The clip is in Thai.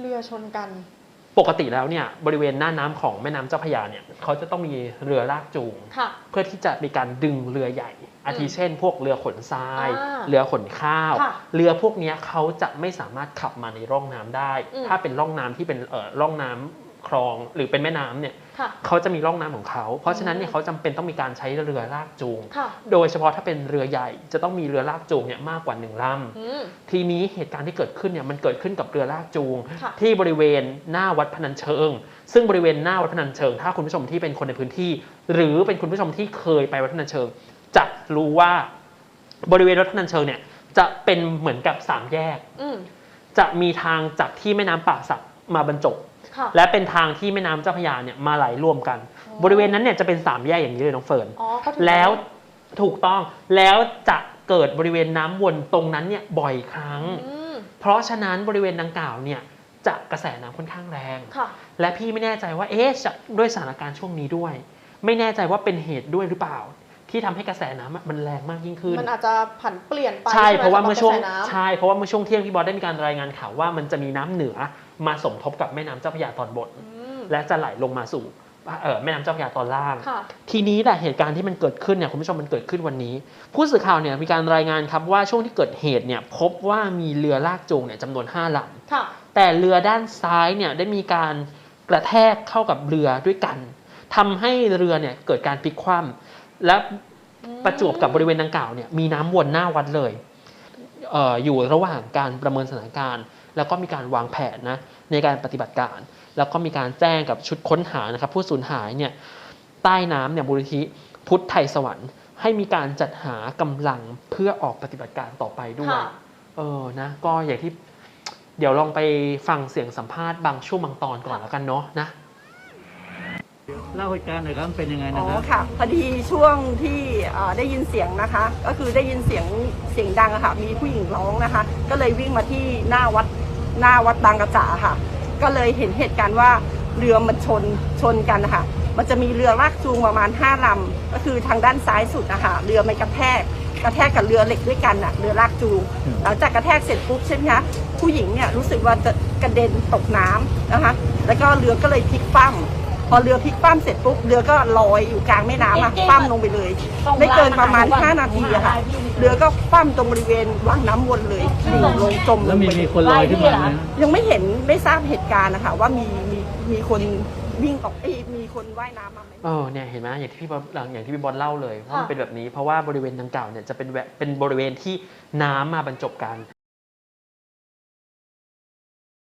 เรือชนกัน ปกติแล้วเนี่ยบริเวณหน้าน้ำของแม่น้ำเจ้าพระยาเนี่ยเขาจะต้องมีเรือลากจูงค่ะเพื่อที่จะมีการดึงเรือใหญ่ อาทิเช่น พวกเรือขนทรายอ่าเรือขนข้าวค่ะเรือพวกเนี้ยเขาจะไม่สามารถขับมาในร่องน้ำได้อืมถ้าเป็นร่องน้ำที่เป็นเอ่อร่องน้ำ คลองหรือเป็นแม่น้ำเนี่ยค่ะ เขาจะมีร่องน้ำของเขา เพราะฉะนั้นเนี่ยอืมเขาจำเป็นต้องมีการใช้เรือลากจูง ค่ะโดยเฉพาะถ้าเป็นเรือใหญ่จะต้องมีเรือลากจูงเนี่ยมากกว่าหนึ่งลำ อืม ทีนี้เหตุการณ์ที่เกิดขึ้นเนี่ยมันเกิดขึ้นกับเรือลากจูง ค่ะที่บริเวณหน้าวัดพนัญเชิง ซึ่งบริเวณหน้าวัดพนัญเชิง ถ้าคุณผู้ชมที่เป็นคนในพื้นที่ หรือเป็นคุณผู้ชมที่เคยไปวัดพนัญเชิง จะรู้ว่าบริเวณวัดพนัญเชิงเนี่ยจะเป็นเหมือนกับสามแยก อืม จะมีทางจากที่แม่น้ำป่าสัก มาบรรจบค่ะและเป็นทางที่แม่น้ำเจ้าพระยาเนี่ยมาไหลรวมกันอ๋อบริเวณนั้นเนี่ยจะเป็นสามแยกอย่างนี้เลยน้องเฟิร์นอ๋อเขาถึงแล้วถูกต้องแล้วจะเกิดบริเวณน้ำวนตรงนั้นเนี่ยบ่อยครั้งอืมเพราะฉะนั้นบริเวณดังกล่าวเนี่ยจะกระแสน้ำค่อนข้างแรงค่ะและพี่ไม่แน่ใจว่าเอ๊ะจะด้วยสถานการณ์ช่วงนี้ด้วย ไม่แน่ใจว่าเป็นเหตุด้วยหรือเปล่า ที่ทำให้กระแสน้ำอะมันแรงมากยิ่งขึ้น มันอาจจะผันเปลี่ยนไปใช่ไหเพราะว่าเมื่อช่วงสำหบกระแสน้ำใช่เพราะว่าเมื่อช่วงเที่ยงพี่บอสได้มีการรายงานข่าวว่ามันจะมีน้ำเหนือมาสมทบกับแม่น้ำเจ้าพระยาตอนบนอืมและจะไหลลงมาสู่เอ่อแม่น้ำเจ้าพระยาตอนล่างค่ะทีนี้แหละเหตุการณ์ที่มันเกิดขึ้นเนี่ยคุณผู้ชมมันเกิดขึ้นวันนี้ ผู้สื่อข่าวเนี่ยมีการรายงานครับว่าช่วงที่เกิดเหตุเนี่ยพบว่ามีเรือลากจูงเนี่ยจำนวน5ลำค่ะแต่เรือด้านซ้ายเนี่ยได้มีการกระแทกเข้ากับเรือด้วยกันทำให้เรือเนี่ยเกิดการพลิกคว่ำ และอืมประจวบกับบริเวณดังกล่าวเนี่ยมีน้ำวนหน้าวัดเลยเอออยู่ระหว่างการประเมินสถานการณ์ แล้วก็มีการวางแผนนะในการปฏิบัติการ แล้วก็มีการแจ้งกับชุดค้นหานะครับผู้สูญหายเนี่ยใต้น้ำเนี่ยมูลนิธิพุทธไทยสวรรค์ให้มีการจัดหากำลังเพื่อออกปฏิบัติการต่อไปด้วยค่ะเออนะก็อย่างที่เดี๋ยวลองไปฟังเสียงสัมภาษณ์บางช่วงบางตอนก่อนแล้วกันเนาะนะ เล่าเหตุการณ์หน่อยครับเป็นยังไงนะอครับค่ะพอดีช่วงที่เอ่อได้ยินเสียงนะคะ ก็คือได้ยินเสียงเสียงดังอะค่ะ มีผู้หญิงร้องนะคะ ก็เลยวิ่งมาที่หน้าวัดหน้าวัดบางกระจ่าค่ะ ก็เลยเห็นเหตุการณ์ว่าเรือมันชนชนกันนะคะมันจะมีเรือลากจูงประมาณ5ลำก็คือทางด้านซ้ายสุดนะคะเรือมันกระแทกกระแทกกับเรือเหล็กด้วยกันอะเรือลากจูง หลังจากกระแทกเสร็จปุ๊บใช่ไหมคะผู้หญิงเนี่ยรู้สึกว่าจะกระเด็นตกน้ำนะคะ แล้วก็เรือก็เลยพลิกคว่ำ พอเรือพลิกคว่ำเสร็จปุ๊บเรือก็ลอยอยู่กลางแม่น้ำอะคว่ำลงไปเลย ไม่เกินประมาณ 5 นาทีอะค่ะเรือก็คว่ำตรงบริเวณวังน้ำวนเลยดิ่งลงจมลแล้วงมีไปมีคนลอยขึ้นมาไหมยังไม่เห็นไม่ทราบเหตุการณ์นะคะว่ามีมีมีคนวิ่งออกเอ้ยมีคนว่ายน้ำมาไหม เออเนี่ยเห็นไหมอย่างที่พี่บอลอย่างที่พี่บอลเล่าเลยว่ามันค่ะเป็นแบบนี้เพราะว่าบริเวณดังกล่าวเนี่ยจะเป็นแบบเป็นบริเวณที่น้ำมาบรรจบกัน